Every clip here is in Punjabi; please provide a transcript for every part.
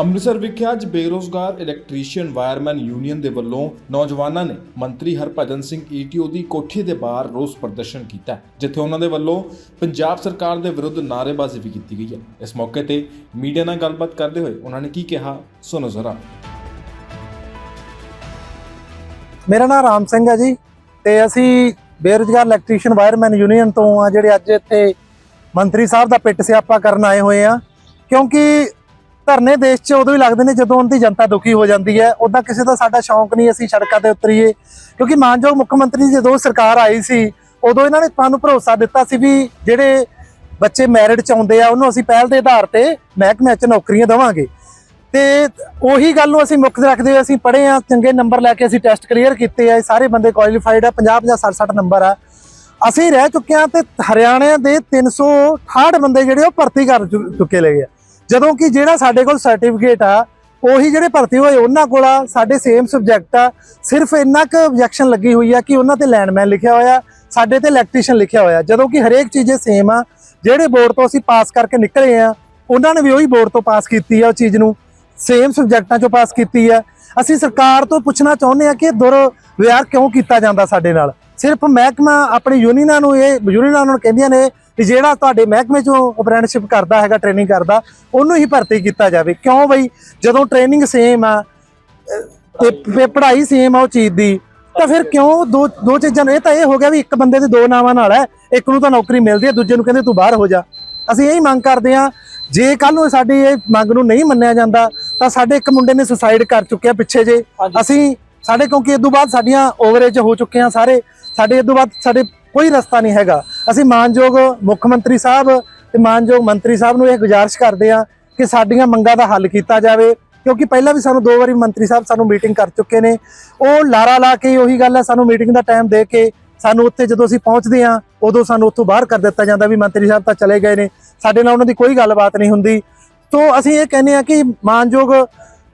ਅੰਮ੍ਰਿਤਸਰ ਵਿਖੇ ਅੱਜ ਬੇਰੋਜ਼ਗਾਰ ਇਲੈਕਟ੍ਰੀਸ਼ੀਅਨ ਵਾਇਰਮੈਨ ਯੂਨੀਅਨ ਦੇ ਵੱਲੋਂ ਨੌਜਵਾਨਾਂ ਨੇ ਮੰਤਰੀ ਹਰਭਜਨ ਸਿੰਘ ਈਟੀਓ ਦੀ ਕੋਠੀ ਦੇ ਬਾਹਰ ਰੋਸ ਪ੍ਰਦਰਸ਼ਨ ਕੀਤਾ ਜਿੱਥੇ ਉਹਨਾਂ ਦੇ ਵੱਲੋਂ ਪੰਜਾਬ ਸਰਕਾਰ ਦੇ ਵਿਰੁੱਧ ਨਾਅਰੇਬਾਜ਼ੀ ਵੀ ਕੀਤੀ ਗਈ ਹੈ। ਇਸ ਮੌਕੇ ਤੇ ਮੀਡੀਆ ਨਾਲ ਗੱਲਬਾਤ ਕਰਦੇ ਹੋਏ ਉਹਨਾਂ ਨੇ ਕੀ ਕਿਹਾ, ਸੁਣੋ ਜ਼ਰਾ। ਮੇਰਾ ਨਾਮ ਰਾਮ ਸਿੰਘ ਹੈ ਜੀ, ਤੇ ਅਸੀਂ ਬੇਰੁਜ਼ਗਾਰ ਇਲੈਕਟ੍ਰੀਸ਼ੀਅਨ ਵਾਇਰਮੈਨ ਯੂਨੀਅਨ ਤੋਂ ਆ ਜਿਹੜੇ ਅੱਜ ਇੱਥੇ ਮੰਤਰੀ ਸਾਹਿਬ ਦਾ ਪਿੱਟ ਸਿਆਪਾ ਕਰਨ ਆਏ ਹੋਏ ਆ, ਕਿਉਂਕਿ ਧਰਨੇ ਦੇਸ਼ 'ਚ ਉਦੋਂ ਹੀ ਲੱਗਦੇ ਨੇ ਜਦੋਂ ਉਹਦੀ ਜਨਤਾ ਦੁਖੀ ਹੋ ਜਾਂਦੀ ਹੈ। ਉਦਾਂ ਕਿਸੇ ਦਾ ਸਾਡਾ ਸ਼ੌਂਕ ਨਹੀਂ ਅਸੀਂ ਸੜਕਾਂ ਤੇ ਉਤਰੀਏ। ਕਿਉਂਕਿ ਮਾਨਯੋਗ ਮੁੱਖ ਮੰਤਰੀ ਜਦੋਂ ਸਰਕਾਰ ਆਈ ਸੀ, ਉਦੋਂ ਇਹਨਾਂ ਨੇ ਸਾਨੂੰ ਭਰੋਸਾ ਦਿੱਤਾ ਸੀ ਵੀ ਜਿਹੜੇ ਬੱਚੇ ਮੈਰਿਟ ਚ ਆਉਂਦੇ ਆ, ਉਹਨੂੰ ਅਸੀਂ ਪਹਿਲ ਦੇ ਆਧਾਰ ਤੇ ਮਹਿਕਮੇ 'ਚ ਨੌਕਰੀਆਂ ਦੇਵਾਂਗੇ। ਤੇ ਉਹੀ ਗੱਲ ਨੂੰ ਅਸੀਂ ਮੁੱਖ ਰੱਖਦੇ ਹੋਏ ਅਸੀਂ ਪੜ੍ਹੇ ਆ ਚੰਗੇ ਨੰਬਰ ਲੈ ਕੇ ਅਸੀਂ ਟੈਸਟ ਕਲੀਅਰ ਕੀਤੇ ਆ ਸਾਰੇ ਬੰਦੇ ਕੁਆਲੀਫਾਈਡ ਆ 50 50 60 60 ਨੰਬਰ ਆ। ਅਸੀਂ ਰਹਿ ਚੁੱਕੇ ਆ ਤੇ ਹਰਿਆਣਾ ਦੇ 368 ਬੰਦੇ ਜਿਹੜੇ ਉਹ ਭਰਤੀ ਕਰ ਚੁ- ਚੁੱਕੇ ਲਏ ਆ। ਜਦੋਂ ਕਿ ਜਿਹੜਾ ਸਾਡੇ ਕੋਲ ਸਰਟੀਫਿਕੇਟ ਆ, ਉਹੀ ਜਿਹੜੇ ਭਰਤੀ ਹੋਏ ਉਹਨਾਂ ਕੋਲ ਆ, ਸਾਡੇ ਸੇਮ ਸਬਜੈਕਟ ਆ, ਸਿਰਫ ਇੰਨਾ ਕੁ objection ਲੱਗੀ ਹੋਈ ਆ ਕਿ ਉਹਨਾਂ ਤੇ ਲੈਂਡਮੈਨ ਲਿਖਿਆ ਹੋਇਆ, ਸਾਡੇ ਤੇ ਇਲੈਕਟ੍ਰੀਸ਼ੀਅਨ ਲਿਖਿਆ ਹੋਇਆ। ਜਦੋਂ ਕਿ ਹਰੇਕ ਚੀਜ਼ੇ ਸੇਮ ਆ, ਜਿਹੜੇ ਬੋਰਡ ਤੋਂ ਅਸੀਂ ਪਾਸ ਕਰਕੇ ਨਿਕਲੇ ਆ, ਉਹਨਾਂ ਨੇ ਵੀ ਉਹੀ ਬੋਰਡ ਤੋਂ ਪਾਸ ਕੀਤੀ ਆ ਉਹ ਚੀਜ਼ ਨੂੰ। ਸੇਮ ਸਬਜੈਕਟਾਂ ਚੋਂ ਪਾਸ ਕੀਤੀ ਆ। ਅਸੀਂ ਸਰਕਾਰ ਤੋਂ ਪੁੱਛਣਾ ਚਾਹੁੰਦੇ ਆ ਕਿ ਦੁਰ ਵਿਹਾਰ ਕਿਉਂ ਕੀਤਾ ਜਾਂਦਾ ਸਾਡੇ ਨਾਲ? ਸਿਰਫ ਮਹਿਕਮਾ, ਆਪਣੀ ਯੂਨੀਅਨਾਂ ਨੂੰ ਇਹ, ਯੂਨੀਅਨਾਂ ਨੂੰ ਕਹਿੰਦੀਆਂ ਨੇ ਕਿ ਜਿਹੜਾ ਤੁਹਾਡੇ ਮਹਿਕਮੇ ਚੋਂ ਅਪ੍ਰੈਂਟਿਸਸ਼ਿਪ ਕਰਦਾ ਹੈਗਾ ਟ੍ਰੇਨਿੰਗ ਕਰਦਾ ਉਹਨੂੰ ਹੀ ਭਰਤੀ ਕੀਤਾ ਜਾਵੇ। ਕਿਉਂ ਬਈ? ਜਦੋਂ ਟ੍ਰੇਨਿੰਗ ਸੇਮ ਆ ਤੇ ਪੜ੍ਹਾਈ ਸੇਮ ਆ ਉਹ ਚੀਜ਼ ਦੀ ਤਾਂ ਫਿਰ ਕਿਉਂ ਦੋ ਦੋ ਚੀਜ਼ਾਂ ਨੂੰ? ਇਹ ਤਾਂ ਇਹ ਹੋ ਗਿਆ ਵੀ ਇੱਕ ਬੰਦੇ ਦੇ ਦੋ ਨਾਵਾਂ ਨਾਲ ਹੈ ਇੱਕ ਨੂੰ ਤਾਂ ਨੌਕਰੀ ਮਿਲਦੀ ਹੈ ਦੂਜੇ ਨੂੰ ਕਹਿੰਦੇ ਤੂੰ ਬਾਹਰ ਹੋ ਜਾ। ਅਸੀਂ ਇਹੀ ਮੰਗ ਕਰਦੇ ਹਾਂ ਜੇ ਕੱਲ ਨੂੰ ਸਾਡੀ ਇਹ ਮੰਗ ਨੂੰ ਨਹੀਂ ਮੰਨਿਆ ਜਾਂਦਾ ਤਾਂ ਸਾਡੇ ਇੱਕ ਮੁੰਡੇ ਨੇ ਸੁਸਾਈਡ ਕਰ ਚੁੱਕਿਆ ਪਿੱਛੇ ਜੇ। ਅਸੀਂ ਸਾਡੇ ਕਿਉਂਕਿ ਇਸ ਤੋਂ ਬਾਅਦ ਸਾਡੀਆਂ ਓਵਰੇਜ ਹੋ ਚੁੱਕੇ ਆ ਸਾਰੇ ਸਾਡੇ ਇਸ ਤੋਂ ਬਾਅਦ ਸਾਡੇ ਕੋਈ ਰਸਤਾ ਨਹੀਂ ਹੈਗਾ। ਅਸੀਂ ਮਾਨਯੋਗ ਮੁੱਖ ਮੰਤਰੀ ਸਾਹਿਬ ਤੇ ਮਾਨਯੋਗ ਮੰਤਰੀ ਸਾਹਿਬ ਨੂੰ ਇਹ ਗੁਜ਼ਾਰਿਸ਼ ਕਰਦੇ ਆ ਕਿ ਸਾਡੀਆਂ ਮੰਗਾਂ ਦਾ ਹੱਲ ਕੀਤਾ ਜਾਵੇ, ਕਿਉਂਕਿ ਪਹਿਲਾਂ ਵੀ ਸਾਨੂੰ ਦੋ ਵਾਰੀ ਮੰਤਰੀ ਸਾਹਿਬ ਸਾਨੂੰ ਮੀਟਿੰਗ ਕਰ ਚੁੱਕੇ ਨੇ। ਉਹ ਲਾਰਾ ਲਾ ਕੇ ਉਹੀ ਗੱਲ ਹੈ, ਸਾਨੂੰ ਮੀਟਿੰਗ ਦਾ ਟਾਈਮ ਦੇ ਕੇ ਸਾਨੂੰ ਉੱਥੇ ਜਦੋਂ ਅਸੀਂ ਪਹੁੰਚਦੇ ਆ ਉਦੋਂ ਸਾਨੂੰ ਉੱਥੋਂ ਬਾਹਰ ਕਰ ਦਿੱਤਾ ਜਾਂਦਾ ਵੀ ਮੰਤਰੀ ਸਾਹਿਬ ਤਾਂ ਚਲੇ ਗਏ ਨੇ। ਸਾਡੇ ਨਾਲ ਉਹਨਾਂ ਦੀ ਕੋਈ ਗੱਲਬਾਤ ਨਹੀਂ ਹੁੰਦੀ। ਤੋਂ ਅਸੀਂ ਇਹ ਕਹਿੰਦੇ ਆ ਕਿ ਮਾਨਯੋਗ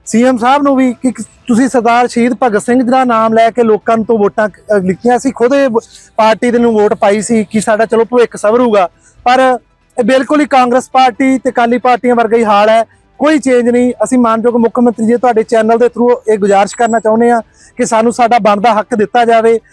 ਸੀਐਮ ਸਾਹਿਬ ਨੂੰ ਵੀ ਕਿ ਤੁਸੀਂ ਸਰਦਾਰ ਸ਼ਹੀਦ ਭਗਤ ਸਿੰਘ ਜੀ ਦਾ ਨਾਮ ਲੈ ਕੇ ਲੋਕਾਂ ਤੋਂ ਵੋਟਾਂ ਲਿੱਤੀਆਂ ਸੀ, ਖੁਦ ਇਹ ਪਾਰਟੀ ਦੇ ਨੂੰ ਵੋਟ ਪਾਈ ਸੀ ਕਿ ਸਾਡਾ ਚਲੋ ਭਵਿੱਖ ਸਵਰੂਗਾ। ਪਰ ਇਹ ਬਿਲਕੁਲ ਹੀ ਕਾਂਗਰਸ ਪਾਰਟੀ ਤੇ ਕਾਲੀ ਪਾਰਟੀਆਂ ਵਰਗਾ ਹੀ ਹਾਲ ਹੈ। ਕੋਈ ਚੇਂਜ ਨਹੀਂ। ਅਸੀਂ ਮਾਨਯੋਗ ਮੁੱਖ ਮੰਤਰੀ ਜੀ, ਤੁਹਾਡੇ ਚੈਨਲ ਦੇ ਥਰੂ ਇਹ ਗੁਜ਼ਾਰਿਸ਼ ਕਰਨਾ ਚਾਹੁੰਦੇ ਆ ਕਿ ਸਾਨੂੰ ਸਾਡਾ ਬਣਦਾ ਹੱਕ ਦਿੱਤਾ ਜਾਵੇ।